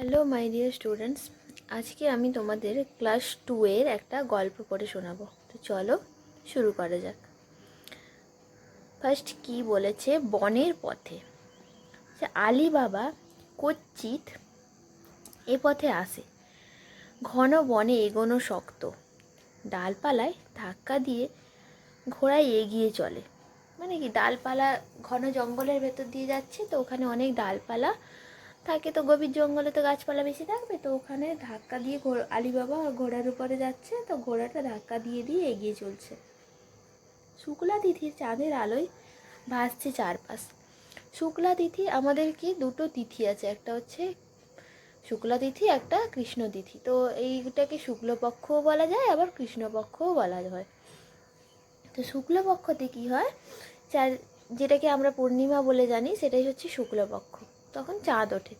Hello my dear students আজকে আমি তোমাদের ক্লাস টু এর একটা গল্প পড়ে শোনাবো। তো চলো শুরু করা যাক। ফার্স্ট কি বলেছে? বনের পথে। যে আলী বাবা কচ্ছিত এ পথে আসে। ঘন বনে এগোনো শক্ত। ডালপালায় ধাক্কা দিয়ে ঘোড়ায় এগিয়ে চলে। মানে কি? ডালপালা ঘন জঙ্গলের ভেতর দিয়ে যাচ্ছে, তো ওখানে অনেক ডালপালা থাকে তো গভীর জঙ্গলে তো গাছপালা বেশি থাকবে, তো ওখানে ধাক্কা দিয়ে আলিবাবা ঘোড়ার উপরে যাচ্ছে, তো ঘোড়াটা ধাক্কা দিয়ে দিয়ে এগিয়ে চলছে। শুক্লা তিথির চাঁদের আলোয় ভাসছে চারপাশ। শুক্লা তিথি আমাদের কি দুটো তিথি আছে, একটা হচ্ছে শুক্লা তিথি, একটা কৃষ্ণ তিথি। তো এইটাকে শুক্লপক্ষও বলা যায়, আবার কৃষ্ণপক্ষও বলা হয়। তো শুক্লপক্ষতে কি হয়, চার, যেটাকে আমরা পূর্ণিমা বলে জানি, সেটাই হচ্ছে শুক্লপক্ষ। তখন চাঁদ ওঠে।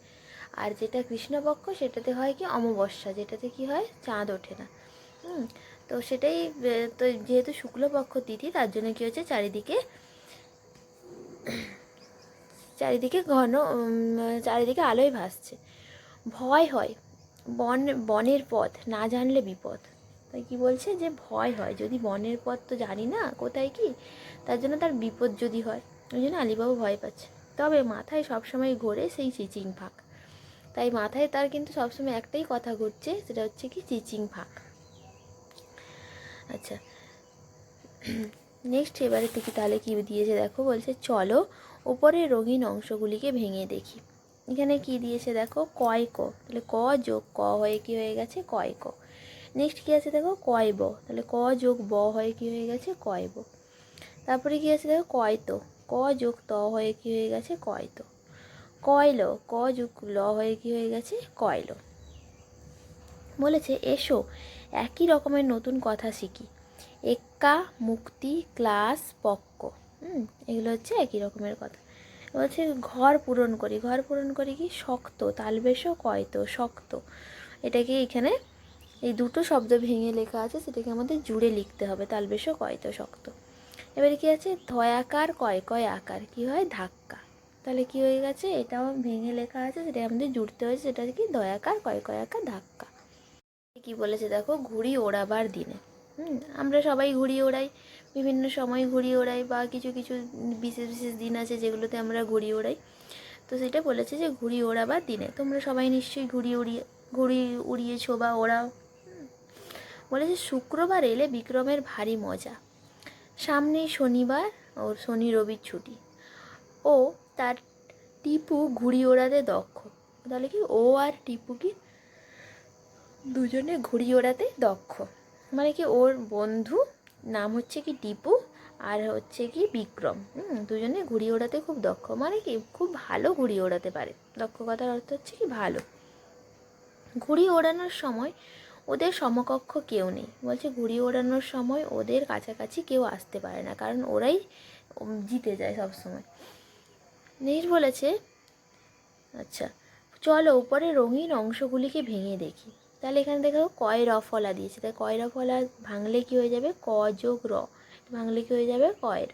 আর যেটা কৃষ্ণপক্ষ, সেটাতে হয় কি অমাবস্যা, যেটাতে কি হয় চাঁদ ওঠে না। হুম, তো সেটাই তো যেহেতু শুক্লপক্ষ তিথি, তার জন্য কি হচ্ছে চারিদিকে চারিদিকে ঘন চারিদিকে আলোয় ভাসছে। ভয় হয়, বন, বনের পথ, না জানলে বিপদ। তাই কি বলছে যে ভয় হয়, যদি বনের পথ তো জানি না, কোথায় কি? তার জন্য তার বিপদ যদি হয়, ওই জন্য আলিবাবু ভয় পাচ্ছে। তবে মাথায় সবসময় ঘোরে সেই চিচিং ফাঁক। তাই মাথায় তার কিন্তু সবসময় একটাই কথা ঘুরছে, সেটা হচ্ছে কি চিচিং ফাঁক। আচ্ছা নেক্সট এবারে থেকে তাহলে কি দিয়েছে দেখো, বলছে চলো ওপরের রঙিন অংশগুলিকে ভেঙে দেখি। এখানে কি দিয়েছে দেখো? কয় ক। তাহলে ক যোগ ক হয়ে কি হয়ে গেছে? কয় ক। নেক্সট কী আছে দেখো? কয় ব। তাহলে ক যোগ ব হয়ে কি হয়ে গেছে? কয় ব। তারপরে কী আছে দেখো? কয় তো। ক যোগ ত হয়ে কি হয়ে গেছে? কয় তো। কয়লো? ক যুগ ল হয়ে কি হয়ে গেছে? কয়লো। বলেছে, এসো, একই রকমের নতুন কথা শিখি। এক্কা, মুক্তি, ক্লাস, পক্ক। এগুলো হচ্ছে একই রকমের কথা। বলছে, ঘর পূরণ করি। ঘর পূরণ করি কি? শক্ত তালবেশও কয়তো, শক্ত। এটাকে এখানে এই দুটো শব্দ ভেঙে লেখা আছে, সেটাকে আমাদের জুড়ে লিখতে হবে তালবেশও কয়তো, শক্ত। এবারে কি আছে? ধয়াকার, কয় কয় আকার। কি হয়? ধাক্কা। তাহলে কি হয়ে গেছে? এটাও ভেঙে লেখা আছে সেটা আমাদের জুড়তে হয়েছে, সেটা কি দয়াকার, কয় কয় আকার ধাক্কা। কি বলেছে দেখো? ঘুড়ি ওড়াবার দিনে। হুম, আমরা সবাই ঘুড়ি ওড়াই, বিভিন্ন সময় ঘুড়ি ওড়াই বা কিছু কিছু বিশেষ বিশেষ দিন আছে যেগুলোতে আমরা ঘুড়ি ওড়াই। তো সেটা বলেছে যে ঘুড়ি ওড়াবার দিনে। তোমরা সবাই নিশ্চয়ই ঘুড়ি উড়িয়ে, ঘুড়ি উড়িয়েছো বা ওড়াও। বলেছে শুক্রবার এলে বিক্রমের ভারী মজা। সামনেই শনিবার ও শনি রবির ছুটি। ও তার টিপু ঘুড়ি ওড়াতে দক্ষ। তাহলে কি ও আর টিপু কি দুজনে ঘুড়ি ওড়াতে দক্ষ? মানে কি ওর বন্ধু, নাম হচ্ছে কি টিপু আর হচ্ছে কি বিক্রম। হুম, দুজনে ঘুড়ি ওড়াতে খুব দক্ষ। মানে কি খুব ভালো ঘুড়ি ওড়াতে পারে। দক্ষ কথার অর্থ হচ্ছে কি ভালো। ঘুড়ি ওড়ানোর সময় ওদের সমকক্ষ কেউ নেই। বলছে ঘুড়ি ওড়ানোর সময় ওদের কাছাকাছি কেউ আসতে পারে না। কারণ ওরাই জিতে যায় সব নেক্সট বলেছে আচ্ছা চলো উপরে রঙিন অংশগুলিকে ভেঙে দেখি। তাহলে এখানে দেখো কয় র ফলা দিয়েছে। তাই কয় র ফলা ভাঙলে কি হয়ে যাবে? ক যোগ র। ভাঙলে কি হয়ে যাবে? কয় র।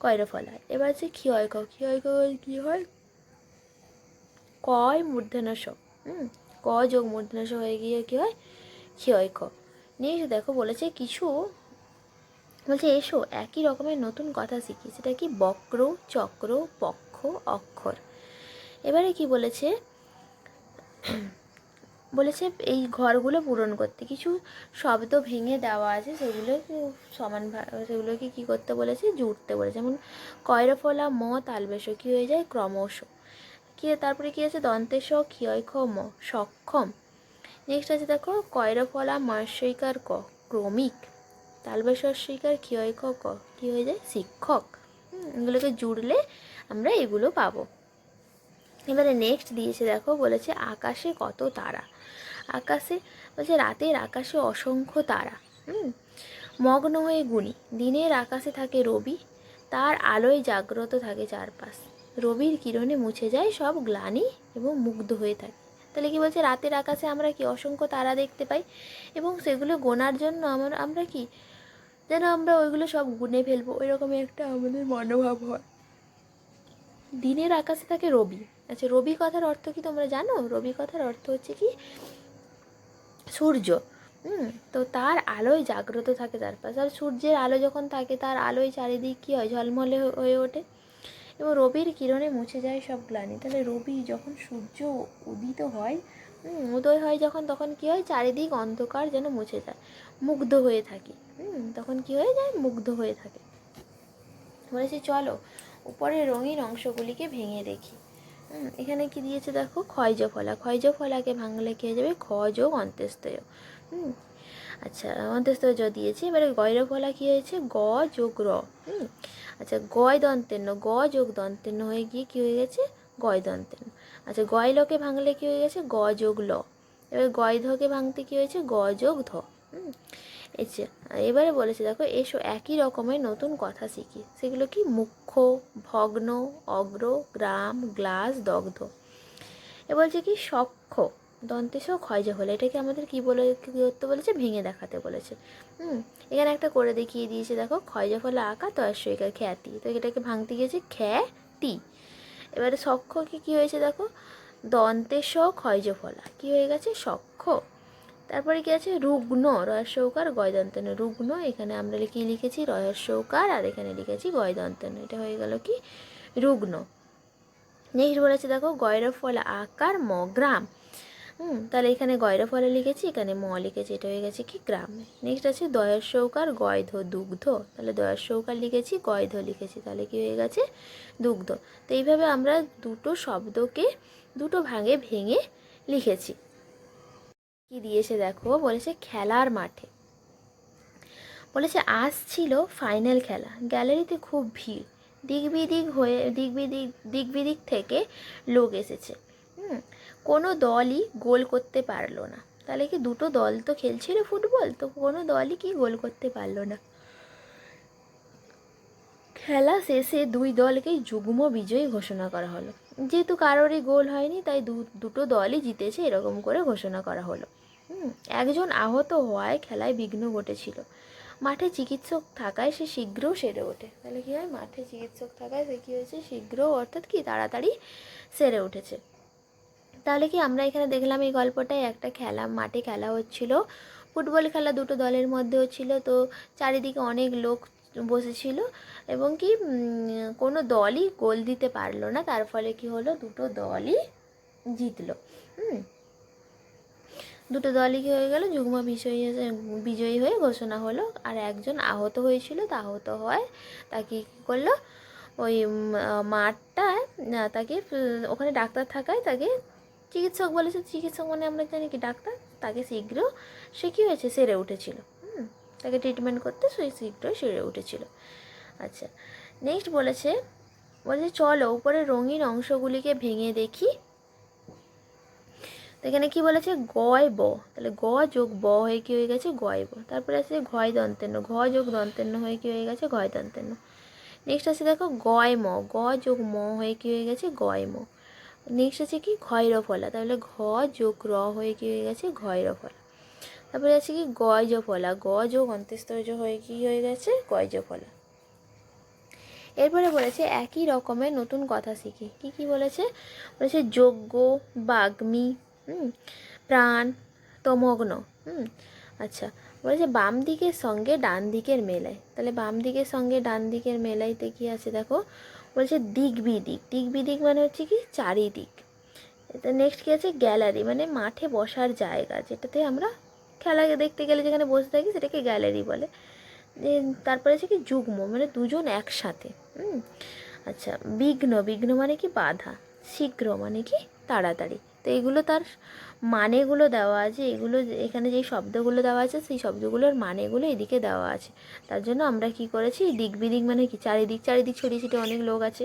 কয় র ফলা। এবার হচ্ছে ক্ষয় ক। ক্ষয় ক কী হয়? কয় মূর্ধন্যস হুম, ক যোগ মূর্ধন্যস হয়ে গিয়ে কী হয়? ক্ষয় ক। নেক্সট দেখো বলেছে কিছু, বলছে, এসো, একই রকমের নতুন কথা শিখি। সেটা কি বক্র, চক্র, পক্ষ অক্ষর। এবারে কি বলেছে? বলেছে এই ঘরগুলো পূরণ করতে। কিছু শব্দ ভেঙে দেওয়া আছে সেগুলো সমান সেগুলোকে কী করতে বলেছে? জুড়তে বলেছে। যেমন, কয়রফলা ম তালবেশ কী হয়ে যায় ক্রমশ। কি, তারপরে কি আছে? দন্তেশ ক্ষয় খ ম সক্ষম। নেক্সট আছে দেখো, কয়রফলা মৎস্যিকার ক, ক্রমিক। তালবেশস্বীকার ক্ষয় খ ক, কী হয়ে যায়? শিক্ষক। এগুলোকে জুড়লে আমরা এগুলো পাবো। এবারে নেক্সট দিয়েছে দেখো, বলেছে আকাশে কত তারা। আকাশে বলছে রাতের আকাশে অসংখ্য তারা। হুম? মগ্ন হয়ে গুণি। দিনের আকাশে থাকে রবি, তার আলোয় জাগ্রত থাকে চারপাশ। রবির কিরণে মুছে যায় সব গ্লানি এবং মুগ্ধ হয়ে থাকে। তাহলে কি বলছে, রাতের আকাশে আমরা কি অসংখ্য তারা দেখতে পাই? এবং সেগুলো গোনার জন্য আমার, আমরা কি? যেন আমরা ওইগুলো সব গুনে ফেলব। ওই রকমই একটা আমাদের মনোভাব হয়। দিনের আকাশে থাকে রবি। আচ্ছা রবি কথার অর্থ কি তোমরা জানো? রবি কথার অর্থ হচ্ছে কি? সূর্য। হুম, তো তার আলোয় জাগ্রত থাকে চারপাশে। আর সূর্যের আলো যখন থাকে, তার আলোয় চারিদিক কী হয়? ঝলমলে হয়ে ওঠে। এবং রবির কিরণে মুছে যায় সব গ্লানি। তাহলে রবি যখন সূর্য উদিত হয় উদয় হয় যখন, তখন কী হয়? চারিদিক অন্ধকার যেন মুছে যায়। মুগ্ধ হয়ে থাকি। তখন কী হয়ে যায়? মুগ্ধ হয়ে থাকে। বলেছি, চলো উপরের রঙিন অংশগুলিকে ভেঙে দেখি। এখানে কি দিয়েছে দেখো? ক্ষয়জ ফলা ক্ষয়জ ফলাকে ভাঙলে কী হয়ে যাবে? খ যোগ অন্ত্যেস্তয়। হুম আচ্ছা অন্ত্যেস্তয় জ দিয়েছি। এবারে গয়র ফলা কী হয়েছে? গ যোগ র। হুম আচ্ছা গয় দন্তেন্ন গ যোগ দন্তেন্ন হয়ে গিয়ে কী হয়ে গেছে? গয় দন্তেন্ন আচ্ছা গয় লকে ভাঙলে কী হয়ে গেছে? গ যোগ ল। এবার গয় ধকে ভাঙতে কী হয়েছে? গ যোগ ধ। হুম এবারে বলেছে দেখো, এসো একই রকমের নতুন কথা শিখি। সেগুলো কি? মুখ্য ভগ্ন, অগ্র, গ্রাম, গ্লাস, দগ্ধ। এ বলছে কি, সক্ষ দন্তেশ ক্ষয়জ হলে। এটাকে আমাদের কি বলে, কী করতে বলেছে? ভেঙে দেখাতে বলেছে। হুম, এখানে একটা করে দেখিয়ে দিয়েছে, দেখো ক্ষয়জ ফলে আঁকা তয়স্বইকা খ্যাতি। তো এটাকে ভাঙতে গিয়েছে খ্যাতি। এবারে সক্ষ কি কী হয়েছে, দেখো? দন্তেশ ক্ষয়জ ফলা কী হয়ে গেছে? সক্ষ। তারপরে কি আছে? রুগ্ন রহস্যৌকার গয়দন্তন রুগ্ন, এখানে আমরা কি লিখেছি রহস্যৌকার আর এখানে লিখেছি গয়দন্তন। এটা হয়ে গেল কি? রুগ্ন। নেক্সট বলেছে, দেখো, গয়রফলা আকার ম, গ্রাম। হুম, তাহলে এখানে গয়রফলা লিখেছি, এখানে ম লিখেছি, এটা হয়ে গেছে কি? গ্রাম। নেক্সট আছে দয়স্যৌকার গয়ধ, দুগ্ধ। তাহলে দয়স্যৌকার লিখেছি, গয়ধ লিখেছি, তাহলে কি হয়ে গেছে? দুগ্ধ। তো এইভাবে আমরা দুটো শব্দকে দুটো ভাগে ভেঙে লিখেছি। কি দিয়েছে দেখো? বলেছে খেলার মাঠে। বলেছে আজ ছিল ফাইনাল খেলা। গ্যালারিতে খুব ভিড়। দিগ্বিদিক হয়ে দিগবিদিক দিগ্বিদিক থেকে লোক এসেছে। হুম, কোনো দলই গোল করতে পারল না। তাহলে কি দুটো দল তো খেলছিল ফুটবল? তো কোনো দলই কি গোল করতে পারল না। খেলা শেষে দুই দলকেই যুগ্ম বিজয়ী ঘোষণা করা হলো। যেহেতু কারোরই গোল হয়নি, তাই দুটো দলই জিতেছে এরকম করে ঘোষণা করা হলো। একজন আহত হওয়ায় খেলায় বিঘ্ন ঘটেছিল। মাঠে চিকিৎসক থাকায় সে শীঘ্রও সেরে ওঠে। তাহলে কী হয়? মাঠে চিকিৎসক থাকায় সে কী হয়েছে? শীঘ্র অর্থাৎ কি? তাড়াতাড়ি সেরে উঠেছে। তাহলে কি আমরা এখানে দেখলাম এই গল্পটায় একটা খেলা, মাঠে খেলা হচ্ছিল। ফুটবল খেলা দুটো দলের মধ্যে হচ্ছিল তো চারিদিকে অনেক লোক বসেছিল এবং কি কোনো দলই গোল দিতে পারল না। তার ফলে কি হলো, দুটো দলই জিতলো। হুম? দুটো দলই কী হয়ে গেল, যুগ্ম বিজয়ী বিজয়ী হয়ে ঘোষণা হলো। আর একজন আহত হয়েছিল, তা আহত হয়, তাকে কী করল, ওই মাঠটায় তাকে, ওখানে ডাক্তার থাকায় তাকে চিকিৎসক বলেছে। চিকিৎসক মানে আমরা জানি কি, ডাক্তার? তাকে শীঘ্র সে কী হয়েছে, সেরে উঠেছিল। তাকে ট্রিটমেন্ট করতে সে শীঘ্রই সেরে উঠেছিল। আচ্ছা নেক্সট বলেছে বলেছে, চলো, উপরে রঙিন অংশগুলিকে ভেঙে দেখি। এখানে কি বলেছে? গয় ব। তাহলে গ যোগ ব হয়ে কি হয়ে গেছে? গয় ব। তারপরে আছে ঘয় দন্তেন্ন ঘ যোগ দন্তেন্ন হয়ে কি হয়ে গেছে? ঘয় দন্তেন্ন নেক্সট আছে দেখো গয় ম। গ যোগ ম হয়ে কি হয়ে গেছে? গয় ম। নেক্সট আছে কি? ঘয়র ফলা। তাহলে ঘ যোগ র হয়ে কি হয়ে গেছে? ঘয়র ফলা। তারপরে আছে কি গয়জ ফলা গ যোগ অন্ত্যস্তজ হয়ে কি হয়ে গেছে? গয়জ ফলা এরপরে বলেছে একই রকমের নতুন কথা শিখি। কি কি বলেছে? বলেছে যজ্ঞ, বাগ্মী, হুম, প্রাণ, তমগ্ন, হুম আচ্ছা। বলেছে বাম দিকের সঙ্গে ডান দিকের মেলায়। তাহলে বাম দিকের সঙ্গে ডান দিকের মেলাইতে কি আছে দেখো? বলছে দিক বিদিক দিক বিদিক মানে হচ্ছে কি চারিদিক। নেক্সট কি আছে? গ্যালারি মানে মাঠে বসার জায়গা, যেটাতে আমরা খেলা দেখতে গেলে যেখানে বসে থাকি সেটাকে গ্যালারি বলে। যে তারপরে আছে কি যুগ্ম মানে দুজন একসাথে, হুম? আচ্ছা বিঘ্ন বিঘ্ন মানে কি বাধা, শীঘ্র মানে কি তাড়াতাড়ি। তো এগুলো তার মানেগুলো দেওয়া আছে, এগুলো এখানে যেই শব্দগুলো দেওয়া আছে সেই শব্দগুলোর মানেগুলো এদিকে দেওয়া আছে। তার জন্য আমরা কি করেছি দিক বিদিক মানে কি, চারিদিক চারিদিক ছড়িয়ে ছিটে অনেক লোক আছে।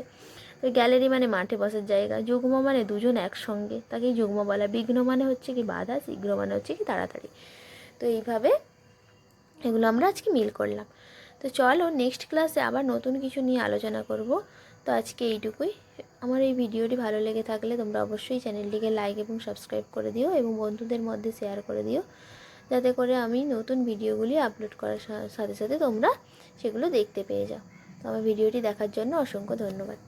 তো গ্যালারি মানে মাঠে বসার জায়গা, যুগ্ম মানে দুজন একসঙ্গে তাকেই যুগ্ম বলা, বিঘ্ন মানে হচ্ছে কি বাধা, শীঘ্র মানে হচ্ছে কি তাড়াতাড়ি। তো এইভাবে এগুলো আমরা আজকে মিল করলাম। তো চলো নেক্সট ক্লাসে আবার নতুন কিছু নিয়ে আলোচনা করব। তো আজকে এইটুকুই। আমার এই ভিডিওটি ভালো লেগে থাকলে তোমরা অবশ্যই চ্যানেলটিকে লাইক এবং সাবস্ক্রাইব করে দিও এবং বন্ধুদের মধ্যে শেয়ার করে দিও। যাতে করে আমি নতুন ভিডিওগুলি আপলোড করার সাথে সাথে তোমরা সেগুলো দেখতে পেয়ে যাও। তো আমার ভিডিওটি দেখার জন্য অসংখ্য ধন্যবাদ।